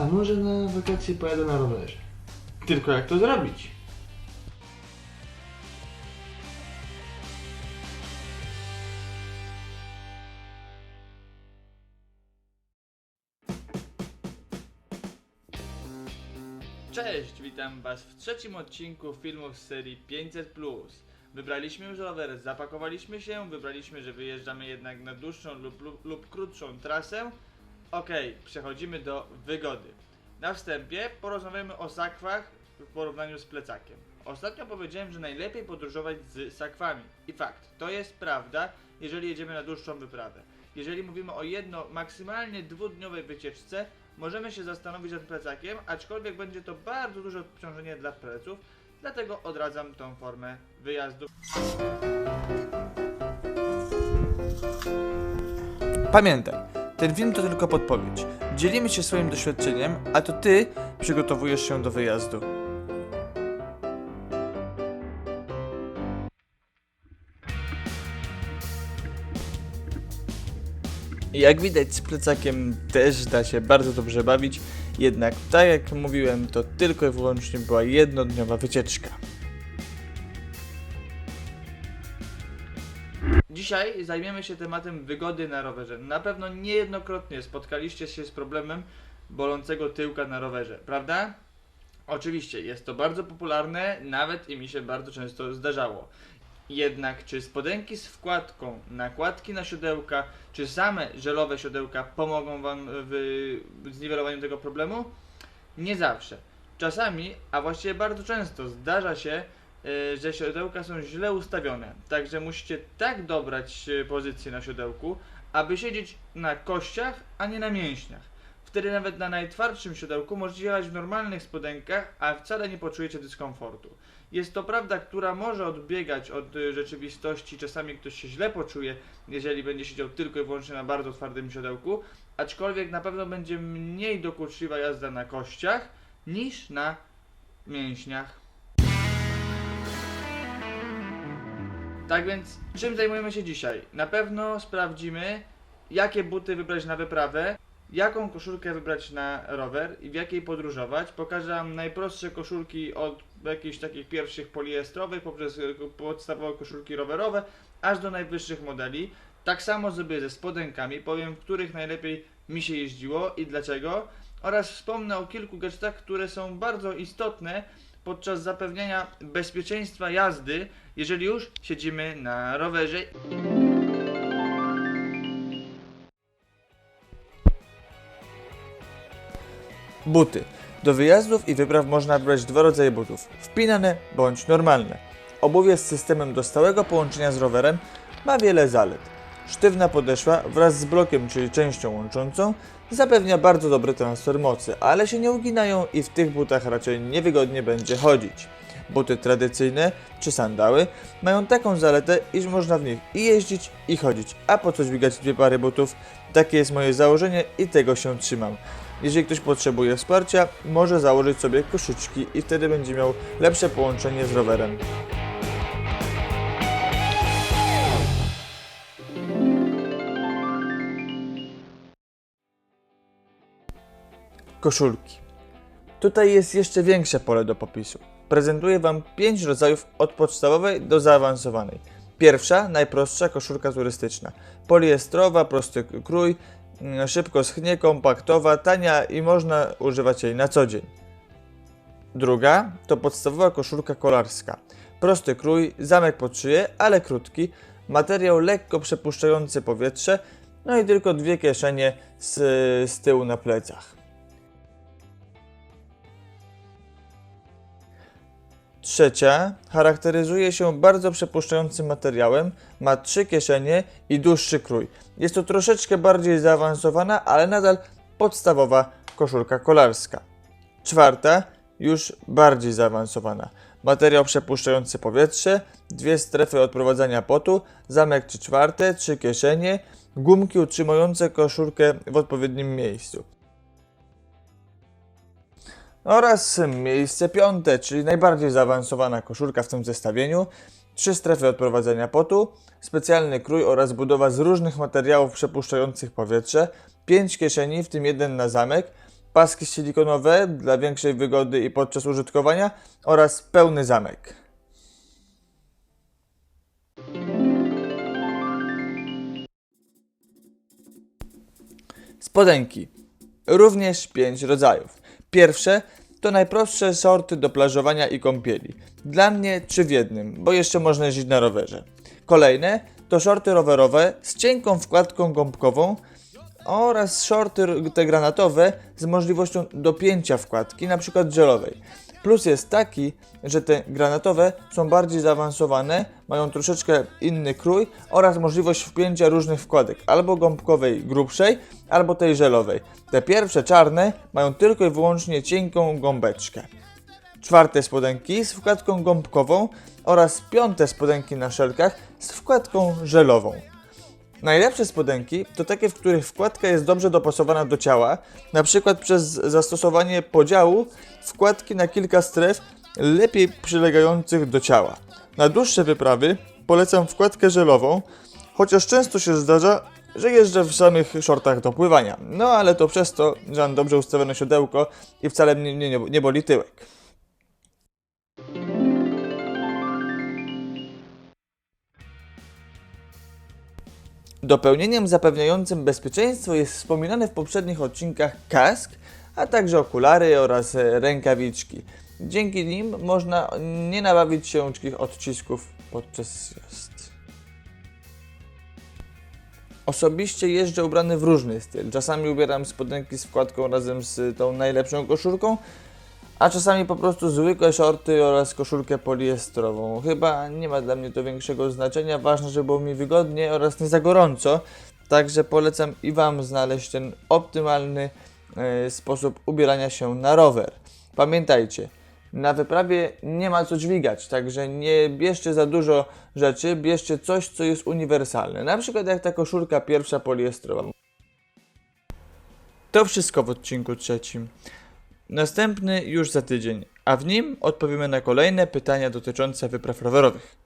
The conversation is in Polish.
A może na wakacje pojadę na rowerze? Tylko jak to zrobić? Cześć, witam Was w trzecim odcinku filmów z serii 500. Wybraliśmy już rower, zapakowaliśmy się, wybraliśmy, że wyjeżdżamy jednak na dłuższą lub, lub, lub krótszą trasę. Okej, przechodzimy do wygody. Na wstępie porozmawiamy o sakwach w porównaniu z plecakiem. Ostatnio powiedziałem, że najlepiej podróżować z sakwami. I fakt, to jest prawda, jeżeli jedziemy na dłuższą wyprawę. Jeżeli mówimy o jedno, maksymalnie dwudniowej wycieczce, możemy się zastanowić nad plecakiem, aczkolwiek będzie to bardzo duże obciążenie dla pleców, dlatego odradzam tą formę wyjazdu. Pamiętaj, ten film to tylko podpowiedź. Dzielimy się swoim doświadczeniem, a to ty przygotowujesz się do wyjazdu. Jak widać z plecakiem też da się bardzo dobrze bawić, jednak tak jak mówiłem to tylko i wyłącznie była jednodniowa wycieczka. Dzisiaj zajmiemy się tematem wygody na rowerze. Na pewno niejednokrotnie spotkaliście się z problemem bolącego tyłka na rowerze, prawda? Oczywiście jest to bardzo popularne, nawet i mi się bardzo często zdarzało. Jednak czy spodenki z wkładką, nakładki na siodełka, czy same żelowe siodełka pomogą Wam w zniwelowaniu tego problemu? Nie zawsze. Czasami, a właściwie bardzo często zdarza się, że siodełka są źle ustawione. Także musicie tak dobrać y, pozycję na siodełku, aby siedzieć na kościach, a nie na mięśniach. Wtedy nawet na najtwardszym siodełku możecie jechać w normalnych spodenkach, a wcale nie poczujecie dyskomfortu. Jest to prawda, która może odbiegać od y, rzeczywistości. Czasami ktoś się źle poczuje, jeżeli będzie siedział tylko i wyłącznie na bardzo twardym siodełku, aczkolwiek na pewno będzie mniej dokuczliwa jazda na kościach niż na mięśniach. Tak więc, czym zajmujemy się dzisiaj? Na pewno sprawdzimy, jakie buty wybrać na wyprawę, jaką koszulkę wybrać na rower i w jakiej podróżować. Pokażę Wam najprostsze koszulki od jakichś takich pierwszych poliestrowych, poprzez podstawowe koszulki rowerowe, aż do najwyższych modeli. Tak samo zrobię ze spodenkami, powiem, w których najlepiej mi się jeździło i dlaczego. Oraz wspomnę o kilku gadżetach, które są bardzo istotne podczas zapewniania bezpieczeństwa jazdy, jeżeli już siedzimy na rowerze. Buty. Do wyjazdów i wypraw można wybrać dwa rodzaje butów: wpinane bądź normalne. Obuwie z systemem do stałego połączenia z rowerem ma wiele zalet. Sztywna podeszwa wraz z blokiem, czyli częścią łączącą, zapewnia bardzo dobry transfer mocy, ale się nie uginają i w tych butach raczej niewygodnie będzie chodzić. Buty tradycyjne czy sandały mają taką zaletę, iż można w nich i jeździć i chodzić, a po co dźwigać dwie pary butów? Takie jest moje założenie i tego się trzymam. Jeżeli ktoś potrzebuje wsparcia, może założyć sobie koszyczki i wtedy będzie miał lepsze połączenie z rowerem. Koszulki. Tutaj jest jeszcze większe pole do popisu. Prezentuję Wam 5 rodzajów od podstawowej do zaawansowanej. Pierwsza, najprostsza koszulka turystyczna. Poliestrowa, prosty krój, mm, szybko schnie, kompaktowa, tania i można używać jej na co dzień. Druga to podstawowa koszulka kolarska. Prosty krój, zamek pod szyję, ale krótki, materiał lekko przepuszczający powietrze, no i tylko dwie kieszenie z, z tyłu na plecach. Trzecia charakteryzuje się bardzo przepuszczającym materiałem, ma trzy kieszenie i dłuższy krój. Jest to troszeczkę bardziej zaawansowana, ale nadal podstawowa koszulka kolarska. Czwarta, już bardziej zaawansowana. Materiał przepuszczający powietrze, dwie strefy odprowadzania potu, zamek czy czwarte, trzy kieszenie, gumki utrzymujące koszulkę w odpowiednim miejscu. Oraz miejsce piąte, czyli najbardziej zaawansowana koszulka w tym zestawieniu. Trzy strefy odprowadzenia potu, specjalny krój oraz budowa z różnych materiałów przepuszczających powietrze, pięć kieszeni, w tym jeden na zamek, paski silikonowe dla większej wygody i podczas użytkowania oraz pełny zamek. Spodenki. Również pięć rodzajów. Pierwsze to najprostsze sorty do plażowania i kąpieli. Dla mnie trzy w jednym, bo jeszcze można jeździć na rowerze. Kolejne to shorty rowerowe z cienką wkładką gąbkową oraz shorty te granatowe z możliwością dopięcia wkładki, przykład żelowej. Plus jest taki, że te granatowe są bardziej zaawansowane, mają troszeczkę inny krój oraz możliwość wpięcia różnych wkładek, albo gąbkowej grubszej, albo tej żelowej. Te pierwsze czarne mają tylko i wyłącznie cienką gąbeczkę. Czwarte spodenki z wkładką gąbkową oraz piąte spodenki na szelkach z wkładką żelową. Najlepsze spodenki to takie, w których wkładka jest dobrze dopasowana do ciała, na przykład przez zastosowanie podziału wkładki na kilka stref lepiej przylegających do ciała. Na dłuższe wyprawy polecam wkładkę żelową, chociaż często się zdarza, że jeżdżę w samych shortach do pływania. No ale to przez to, że mam dobrze ustawione siodełko i wcale mnie nie, nie, nie boli tyłek. Dopełnieniem zapewniającym bezpieczeństwo jest wspominany w poprzednich odcinkach kask, a także okulary oraz rękawiczki. Dzięki nim można nie nabawić się odcisków podczas jazdy. Osobiście jeżdżę ubrany w różny styl. Czasami ubieram spodenki z wkładką razem z tą najlepszą koszulką, a czasami po prostu zwykłe shorty oraz koszulkę poliestrową. Chyba nie ma dla mnie to większego znaczenia, ważne, żeby było mi wygodnie oraz nie za gorąco, także polecam i Wam znaleźć ten optymalny e, sposób ubierania się na rower. Pamiętajcie, na wyprawie nie ma co dźwigać, także nie bierzcie za dużo rzeczy, bierzcie coś, co jest uniwersalne. Na przykład jak ta koszulka pierwsza poliestrowa. To wszystko w odcinku trzecim. Następny już za tydzień, a w nim odpowiemy na kolejne pytania dotyczące wypraw rowerowych.